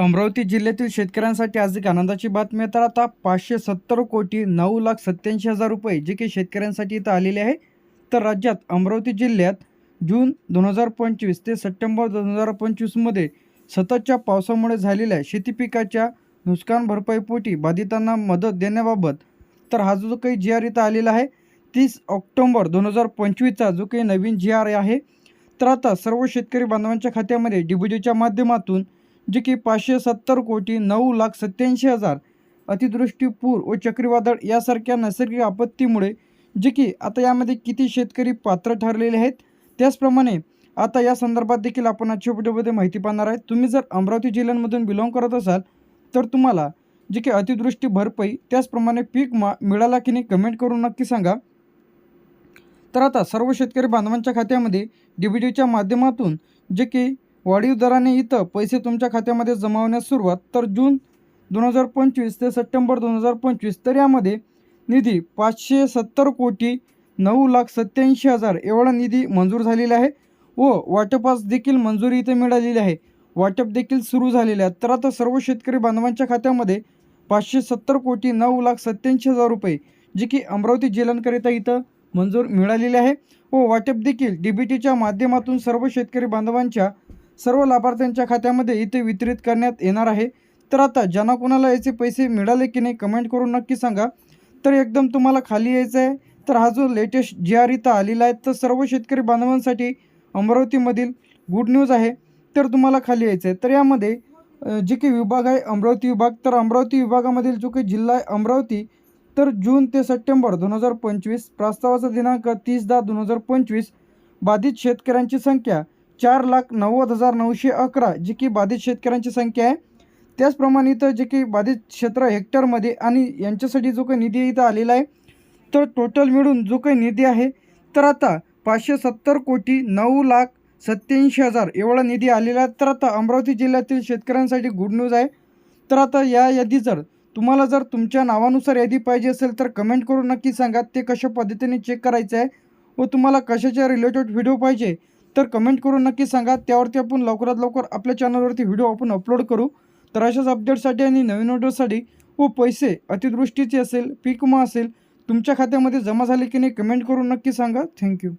अमरावती जिल्ह्यातील शेतकऱ्यांसाठी आज एक आनंदाची बातमी तर आता पाचशे सत्तर कोटी नऊ लाख सत्याऐंशी हजार रुपये जे की शेतकऱ्यांसाठी इथं आलेले आहे. तर राज्यात अमरावती जिल्ह्यात जून दोन हजार पंचवीस ते सप्टेंबर दोन हजार पंचवीसमध्ये सततच्या पावसामुळे झालेल्या शेती पिकाच्या नुकसान भरपाईपोटी बाधितांना मदत देण्याबाबत तर हा जो काही जी आर इथं आलेला आहे तीस ऑक्टोंबर दोन हजार पंचवीसचा जो काही नवीन जी आर आहे. तर आता सर्व शेतकरी बांधवांच्या खात्यामध्ये डी बी डीच्या माध्यमातून जे की पाचशे सत्तर कोटी नऊ लाख सत्याऐंशी हजार अतिदृष्टी पूर व चक्रीवादळ यासारख्या नैसर्गिक आपत्तीमुळे जे की आता यामध्ये किती शेतकरी पात्र ठरलेले आहेत त्याचप्रमाणे आता या संदर्भात देखील आपण आजच्या व्हिडिओमध्ये माहिती पाहणार आहे. तुम्ही जर अमरावती जिल्ह्यांमधून बिलॉंग करत असाल तर तुम्हाला जे की अतिदृष्टी भरपाई त्याचप्रमाणे पीक मा मिळाला की नाही कमेंट करून नक्की सांगा. तर आता सर्व शेतकरी बांधवांच्या खात्यामध्ये डी बी डीच्या माध्यमातून जे की वाढीव दराने इथं पैसे तुमच्या खात्यामध्ये जमा होण्यास सुरुवात. तर जून दोन हजार पंचवीस ते सप्टेंबर दोन हजार पंचवीस तर यामध्ये निधी पाचशे सत्तर कोटी नऊ लाख सत्याऐंशी हजार एवढा निधी मंजूर झालेला आहे व वाटपास देखील मंजुरी इथे मिळालेली आहे. वाटप देखील सुरू झालेले आहे. तर आता सर्व शेतकरी बांधवांच्या खात्यामध्ये पाचशे सत्तर कोटी नऊ लाख सत्याऐंशी हजार रुपये जे की अमरावती जिल्ह्यांकरिता इथं मंजूर मिळालेले आहे. व वाटप देखील डी बी टीच्या माध्यमातून सर्व शेतकरी बांधवांच्या सर्व लाभार्थ्यांच्या खात्यामध्ये इथे वितरित करण्यात येणार आहे. तर आता ज्यांना कोणाला याचे पैसे मिळाले की नाही कमेंट करून नक्की सांगा. तर एकदम तुम्हाला खाली यायचं आहे. तर हा जो लेटेस्ट जी आर इथं आलेला आहे तर सर्व शेतकरी बांधवांसाठी अमरावतीमधील गुड न्यूज आहे. तर तुम्हाला खाली यायचं आहे. तर यामध्ये जे काही विभाग आहे अमरावती विभाग. तर अमरावती विभागामधील जो काही जिल्हा आहे अमरावती तर जून ते सप्टेंबर दोन हजार पंचवीस प्रस्तावाचा दिनांक तीस दहा दोन हजार पंचवीस बाधित शेतकऱ्यांची संख्या चार लाख नव्वद हजार नऊशे अकरा जी की बाधित शेतकऱ्यांची संख्या आहे. त्याचप्रमाणे इथं जे की बाधित क्षेत्र हेक्टरमध्ये आणि यांच्यासाठी जो काही निधी इथं आलेला आहे तर टोटल मिळून जो काही निधी आहे तर आता पाचशे सत्तर कोटी नऊ लाख सत्याऐंशी हजार एवढा निधी आलेला आहे. तर आता अमरावती जिल्ह्यातील शेतकऱ्यांसाठी गुड न्यूज आहे. तर आता या यादी जर तुम्हाला जर तुमच्या नावानुसार यादी पाहिजे असेल तर कमेंट करून नक्की सांगा. ते कशा पद्धतीने चेक करायचं आहे व तुम्हाला कशाच्या रिलेटेड व्हिडिओ पाहिजे तर कमेंट करून नक्की सांगा. त्यावरती आपण लवकरात लवकर आपल्या चॅनलवरती व्हिडिओ आपण अपलोड करू. तर अशाच अपडेटसाठी आणि नवीन ऑर्डरसाठी व हो पैसे अतिवृष्टीचे असेल पीक विमा असेल तुमच्या खात्यामध्ये जमा झाले की नाही कमेंट करून नक्की सांगा. थँक्यू